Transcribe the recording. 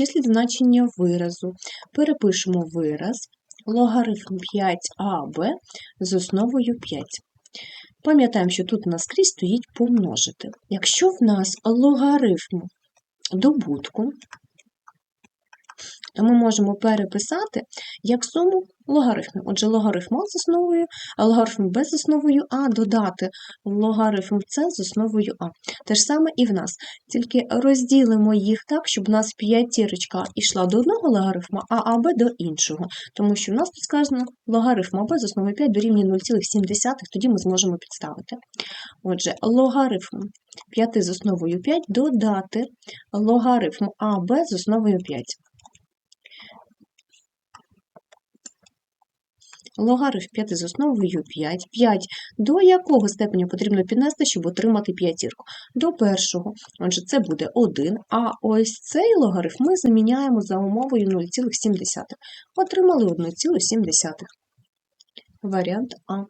Обчисліть значення виразу. Перепишемо вираз логарифм 5аб з основою 5. Пам'ятаємо, що тут у нас стоїть помножити. Якщо в нас логарифм добутку, то ми можемо переписати як суму логарифмів. Отже, логарифм А з основою, а логарифм Б з основою А додати логарифм С з основою А. Те ж саме і в нас. Тільки розділимо їх так, щоб у нас п'ятірочка йшла до одного логарифма, а АБ до іншого. Тому що в нас тут сказано логарифм АБ з основою 5 дорівнює 0,7, тоді ми зможемо підставити. Отже, логарифм 5 з основою 5 додати логарифм АБ з основою 5. Логарифм 5 з основою 5. 5 до якого степеня потрібно піднести, щоб отримати п'ятірку? До першого. Отже, це буде 1, а ось цей логарифм ми заміняємо за умовою 0,7. Отримали 1,7. Варіант А.